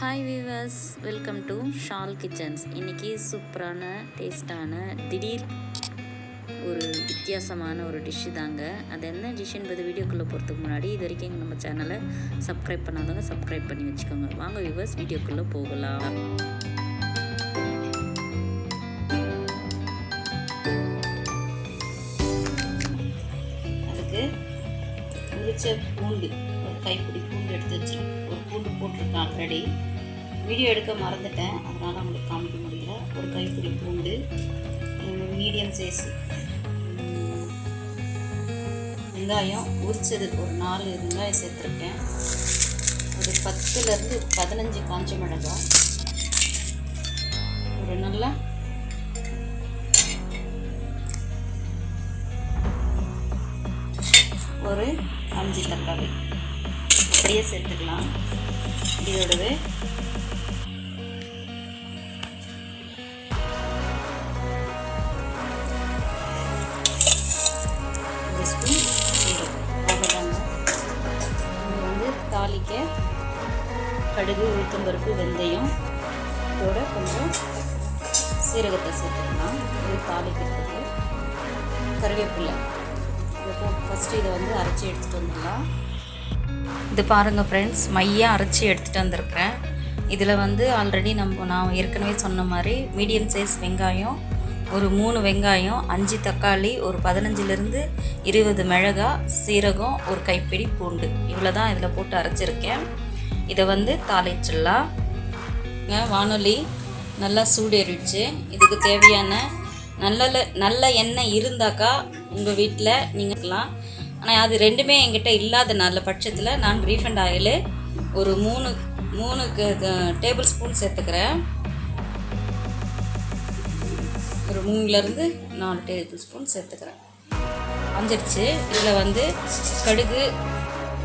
Hi viewers welcome to shall kitchens இன்றைக்கி சூப்பரான டேஸ்டான திடீர் ஒரு வித்தியாசமான ஒரு டிஷ்ஷு தாங்க. அது என்ன டிஷ் என்பது வீடியோக்குள்ளே போகிறதுக்கு முன்னாடி இது வரைக்கும் நம்ம சேனலை சப்ஸ்கிரைப் பண்ணாதவங்க சப்ஸ்கிரைப் பண்ணி வச்சுக்கோங்க. வாங்க வியூவர்ஸ் வீடியோக்குள்ளே போகலாம். அதுக்கு உரிச்ச பூண்டு. கைப்பிடி பூண்டு எடுத்து வச்சுருக்கேன். ஒரு பூண்டு போட்டிருக்கேன் ஆல்ரெடி வீடியோ எடுக்க மறந்துட்டேன். அதனால் உங்களுக்கு காமிக்க முடியல. ஒரு கைப்பிடி பூண்டு மீடியம் சைஸ் வெங்காயம் உரிச்சது ஒரு நாலு வெங்காயம் சேர்த்துருக்கேன். ஒரு பத்துலேருந்து பதினஞ்சு காஞ்ச மிளகாய். ஒரு நல்ல ஒரு அஞ்சு தக்காளி. அப்படியே சேர்த்துக்கலாம். இதோடவே வந்து தாளிக்க கடுகு உளுத்தம்பருப்பு வெந்தயம் இதோட கொஞ்சம் சீரகத்தை சேர்த்துக்கலாம். இது தாளிக்கிறதுக்கு. கருவேப்பிலை. ஃபஸ்ட்டு இதை வந்து அரைச்சி எடுத்துகிட்டு வந்துடலாம். இது பாருங்கள் ஃப்ரெண்ட்ஸ் மையாக அரைச்சி எடுத்துகிட்டு வந்திருக்கிறேன். இதில் வந்து ஆல்ரெடி நம்ம நான் ஏற்கனவே சொன்ன மாதிரி மீடியம் சைஸ் வெங்காயம் ஒரு மூணு வெங்காயம் அஞ்சு தக்காளி ஒரு பதினஞ்சிலிருந்து இருபது மிளகாய் சீரகம் ஒரு கைப்பிடி பூண்டு. இவ்வளோ தான் இதில் போட்டு அரைச்சிருக்கேன். இதை வந்து தாளிச்சிடலாம். வானொலி நல்லா சூடேறிடுச்சு. இதுக்கு தேவையான நல்ல நல்ல எண்ணெய் இருந்தாக்கா உங்கள் வீட்டில் நீங்கள்லாம் ஆனால் அது ரெண்டுமே என்கிட்ட இல்லாத நல்ல பட்சத்தில் நான் ரீஃபண்ட் ஆயில் ஒரு மூணு மூணு டேபிள் ஸ்பூன் சேர்த்துக்கிறேன். ஒரு மூணுலேருந்து நாலு டேபிள் ஸ்பூன் சேர்த்துக்கிறேன். அஞ்சிருச்சு இதில் வந்து கடுகு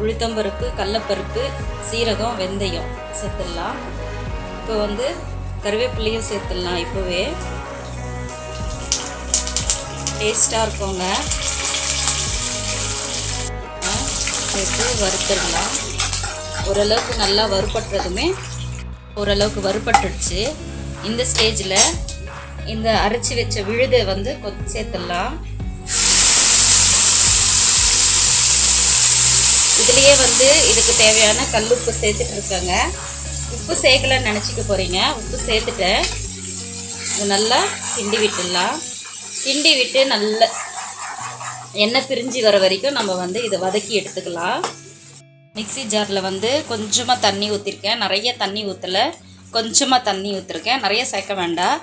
உளுத்தம்பருப்பு கடலப்பருப்பு சீரகம் வெந்தயம் சேர்த்துடலாம். இப்போ வந்து கருவேப்பிலையும் சேர்த்துடலாம் இப்போவே. டேஸ்ட்டாக இருக்குங்க. சேர்த்து வறுத்துடலாம். ஓரளவுக்கு நல்லா வறுபட்டுறதுமே ஓரளவுக்கு வறுபட்டுடுச்சு. இந்த ஸ்டேஜில் இந்த அரைச்சி வச்ச விழுதை வந்து கொத்து சேர்த்துடலாம். இதுலேயே வந்து இதுக்கு தேவையான கல்லுப்பு சேர்த்துட்டு இருக்காங்க. உப்பு சேர்க்கலன்னு நினச்சிக்க போகிறீங்க உப்பு சேர்த்துட்டேன். இது நல்லா கிண்டி விட்டுடலாம். கிண்டி விட்டு நல்ல எண்ணெய் பிரிஞ்சு வர வரைக்கும் நம்ம வந்து இதை வதக்கி எடுத்துக்கலாம். மிக்சி ஜாரில் வந்து கொஞ்சமாக தண்ணி ஊற்றிருக்கேன் நிறைய தண்ணி ஊற்றலை கொஞ்சமாக தண்ணி ஊற்றிருக்கேன் நிறைய சேர்க்க வேண்டாம்.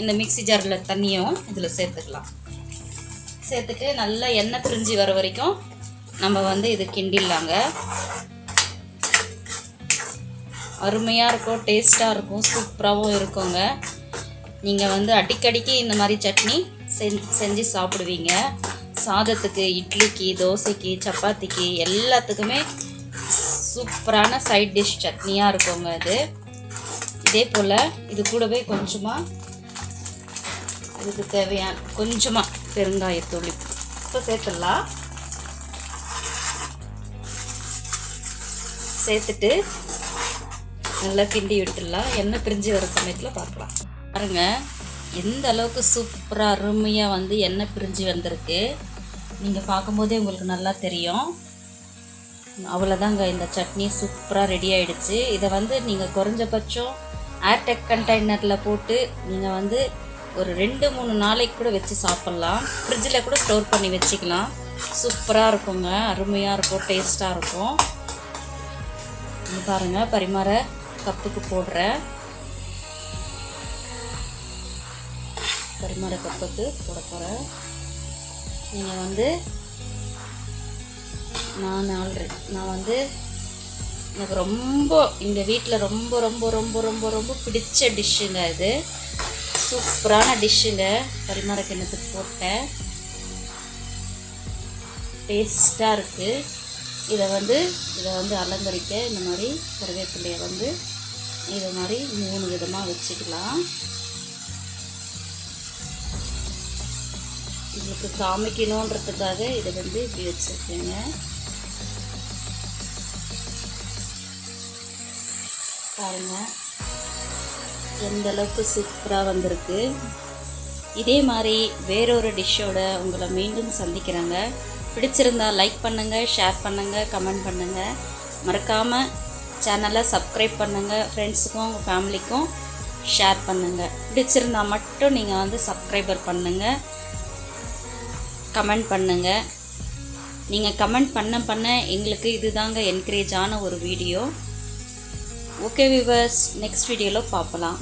இந்த மிக்சி ஜாரில் தண்ணியும் இதில் சேர்த்துக்கலாம். சேர்த்துட்டு நல்லா எண்ணெய் பிரிஞ்சு வர வரைக்கும் நம்ம வந்து இது கிண்டிடலாங்க. அருமையாக இருக்கும். டேஸ்ட்டாக இருக்கும். சூப்பராகவும் இருக்குங்க. நீங்கள் வந்து அடிக்கடிக்கு இந்த மாதிரி சட்னி செஞ்சு சாப்பிடுவீங்க. சாதத்துக்கு இட்லிக்கு தோசைக்கு சப்பாத்திக்கு எல்லாத்துக்குமே சூப்பரான சைட் டிஷ் சட்னியாக இருக்குங்க இது. இதே போல் இது கூடவே கொஞ்சமாக இதுக்கு தேவையான கொஞ்சமாக பெருங்காயத்தூள் இப்போ சேர்த்துடலாம். சேர்த்துட்டு நல்லா கிண்டி விட்டுடலாம் எண்ணெய் பிரிஞ்சு வர சமயத்தில் பார்க்கலாம். பாருங்கள் எந்த அளவுக்கு சூப்பராக அருமையாக வந்து எண்ணெய் பிரிஞ்சு வந்திருக்கு நீங்கள் பார்க்கும்போதே உங்களுக்கு நல்லா தெரியும். அவ்வளோதாங்க இந்த சட்னி சூப்பராக ரெடி ஆகிடுச்சு இதை வந்து நீங்கள் குறைஞ்சபட்சம் ஏர்டெக் கண்டெய்னரில் போட்டு நீங்கள் வந்து ஒரு ரெண்டு மூணு நாளைக்கு கூட வச்சு சாப்பிட்லாம். ஃப்ரிட்ஜில் கூட ஸ்டோர் பண்ணி வச்சுக்கலாம். சூப்பராக இருக்குங்க அருமையாக இருக்கும் டேஸ்ட்டாக இருக்கும். பாருங்கள் பரிமாற கப்புக்கு போடுறேன். பரிமாற கப்புக்கு போட போகிறேன் நீங்கள் வந்து நான் ஆல்ரெடி நான் வந்து எனக்கு ரொம்ப இந்த வீட்டில் ரொம்ப ரொம்ப ரொம்ப ரொம்ப ரொம்ப பிடிச்ச டிஷ்ஷுங்க இது. சூப்பரான டிஷ்ஷுங்க. பரிமாற கிண்ணத்துக்கு போட்டேன். டேஸ்ட்டாக இருக்குது இதை வந்து இதை வந்து அலங்கரிக்க இந்த மாதிரி கருவேப்பிலையை வந்து இதை மாதிரி மூணு விதமாக வச்சுக்கலாம். உங்களுக்கு காமிக்கணுன்றதுக்காக இதை வந்து இப்படி வச்சுருக்கேங்க. பாருங்கள் எந்த அளவுக்கு சூப்பராக வந்திருக்கு. இதே மாதிரி வேறொரு டிஷ்ஷோட உங்களை மீண்டும் சந்திக்கிறாங்க. பிடிச்சிருந்தா லைக் பண்ணுங்கள் ஷேர் பண்ணுங்கள் கமெண்ட் பண்ணுங்கள் மறக்காமல் சேனலை சப்ஸ்கிரைப் பண்ணுங்கள் ஃப்ரெண்ட்ஸுக்கும் உங்கள் ஃபேமிலிக்கும் ஷேர் பண்ணுங்கள் பிடிச்சிருந்தா மட்டும் நீங்கள் வந்து சப்ஸ்கிரைபர் பண்ணுங்கள் கமெண்ட் பண்ணுங்கள் நீங்கள் கமெண்ட் பண்ண பண்ண எங்களுக்கு இதுதாங்க என்கரேஜ் ஆன ஒரு வீடியோ. ஓகே விவர்ஸ் நெக்ஸ்ட் வீடியோவில் பார்க்கலாம்